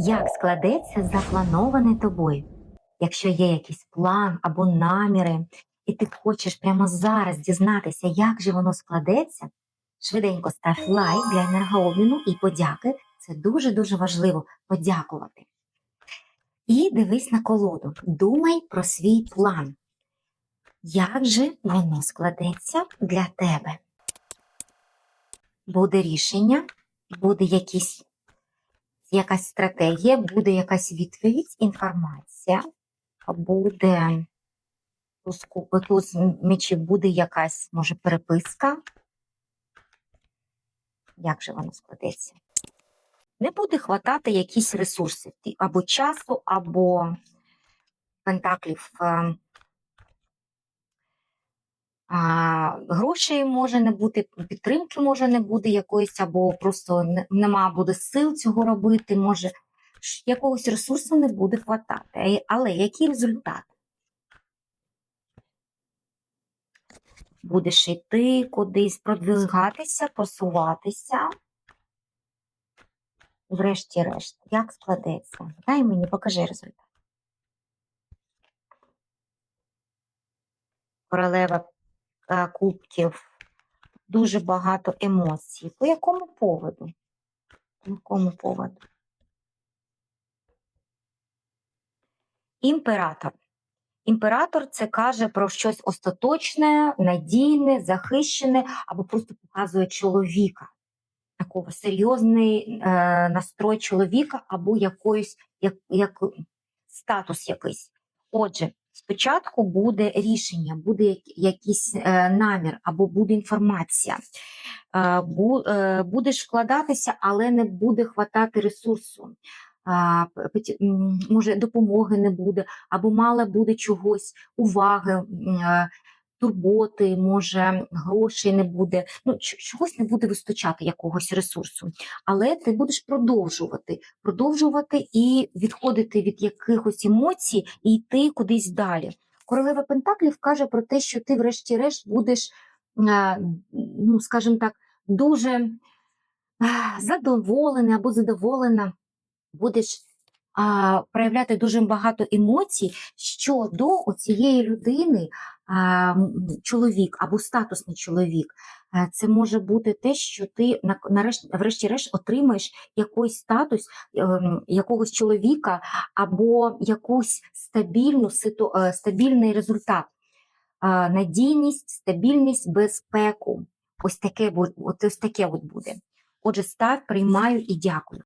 Як складеться заплановане тобою? Якщо є якийсь план або наміри, і ти хочеш прямо зараз дізнатися, як же воно складеться, швиденько став лайк для енергообміну і подяки. Це дуже-дуже важливо подякувати. І дивись на колоду. Думай про свій план. Як же воно складеться для тебе? Буде рішення, буде якісь, якась стратегія, буде якась відповідь, інформація, буде туз ку- мечів, буде якась, може, переписка. Як же воно складеться? Не буде хватати якісь ресурси або часу, або пентаклів. А, грошей може не бути, підтримки може не буде якоїсь, або просто не- нема буде сил цього робити, може якогось ресурсу не буде хватати. Е, Але який результат? Будеш йти кудись, продвигатися, просуватися. Врешті-решт, як складеться? Дай мені, покажи результат. Королева кубків, дуже багато емоцій. По якому поводу? По якому поводу? Імператор. Імператор це каже про щось остаточне, надійне, захищене, або просто показує чоловіка. Такого серйозний е, настрой чоловіка, або якоїсь, як, як статус якийсь. Отже, спочатку буде рішення, буде якийсь е, намір, або буде інформація. Е, е, будеш вкладатися, але не буде хватати ресурсу. Може, допомоги не буде, або мало буде чогось, уваги, турботи, може, грошей не буде, ну, чогось не буде вистачати якогось ресурсу. Але ти будеш продовжувати, продовжувати і відходити від якихось емоцій і йти кудись далі. Королева Пентаклів каже про те, що ти, врешті-решт, будеш, е, ну, скажімо так, дуже е, задоволена або задоволена будеш проявляти дуже багато емоцій щодо цієї людини, чоловік або статусний чоловік. Е, Це може бути те, що ти нарешті, врешті-решт отримаєш якийсь статус ем, якогось чоловіка або якусь стабільну е, стабільний результат. Надійність, стабільність, безпеку. Ось таке, ось таке от буде. Отже, став, приймаю і дякую.